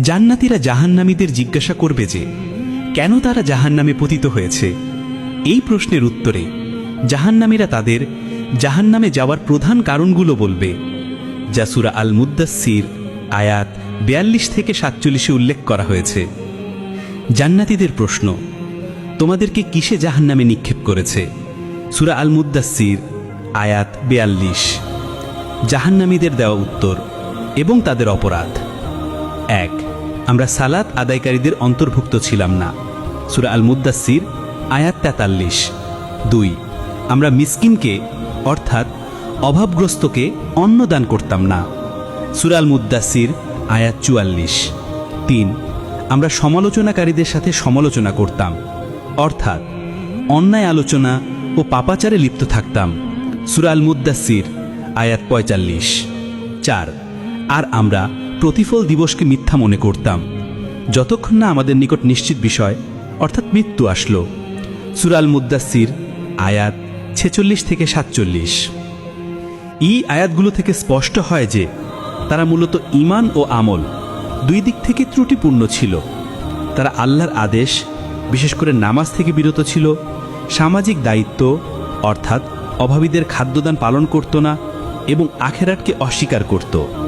জান্নাতীরা জাহান্নামীদের জিজ্ঞাসা করবে যে, কেন তারা জাহান্নামে পতিত হয়েছে? এই প্রশ্নের উত্তরে, জাহান্নামীরা তাদের জাহান্নামে যাওয়ার প্রধান কারণগুলো বলবে। যা সুরা আল মুদাসির আয়াত বিয়াল্লিশ থেকে সাতচল্লিশে উল্লেখ করা হয়েছে। জান্নাতীদের প্রশ্ন, তোমাদেরকে কিসে জাহান্নামে নিক্ষেপ করেছে? সুরা আল মুদাসির আয়াত বেয়াল্লিশ। জাহান্নামীদের দেওয়া উত্তর এবং তাদের অপরাধ। এক। আমরা সালাত আদায়কারীদের অন্তর্ভুক্ত ছিলাম না। সুরা আল মুদাসির আয়াত তেতাল্লিশ। দুই, আমরা মিসকিনকে, অর্থাৎ অভাবগ্রস্তকে অন্ন দান করতাম না। সুরাল মুদাসির আয়াত চুয়াল্লিশ। তিন, আমরা সমালোচনাকারীদের সাথে সমালোচনা করতাম। অর্থাৎ অন্যায় আলোচনা ও পাপাচারে লিপ্ত থাকতাম। সুরাল মুদাসির আয়াত পঁয়তাল্লিশ। চার আর আমরা প্রতিফল দিবসকে মিথ্যা মনে করতাম। যতক্ষণ না আমাদের নিকট নিশ্চিত বিষয়, অর্থাৎ মৃত্যু আসলো। সুরাল মুদাসির আয়াত ছেচল্লিশ থেকে সাতচল্লিশ। এই আয়াতগুলো থেকে স্পষ্ট হয় যে, তারা মূলত ঈমান ও আমল দুই দিক থেকে ত্রুটিপূর্ণ ছিল। তারা আল্লাহর আদেশ, বিশেষ করে নামাজ থেকে বিরত ছিল, সামাজিক দায়িত্ব, অর্থাৎ অভাবীদের খাদ্যদান পালন করত না এবং আখেরাটকে অস্বীকার করত।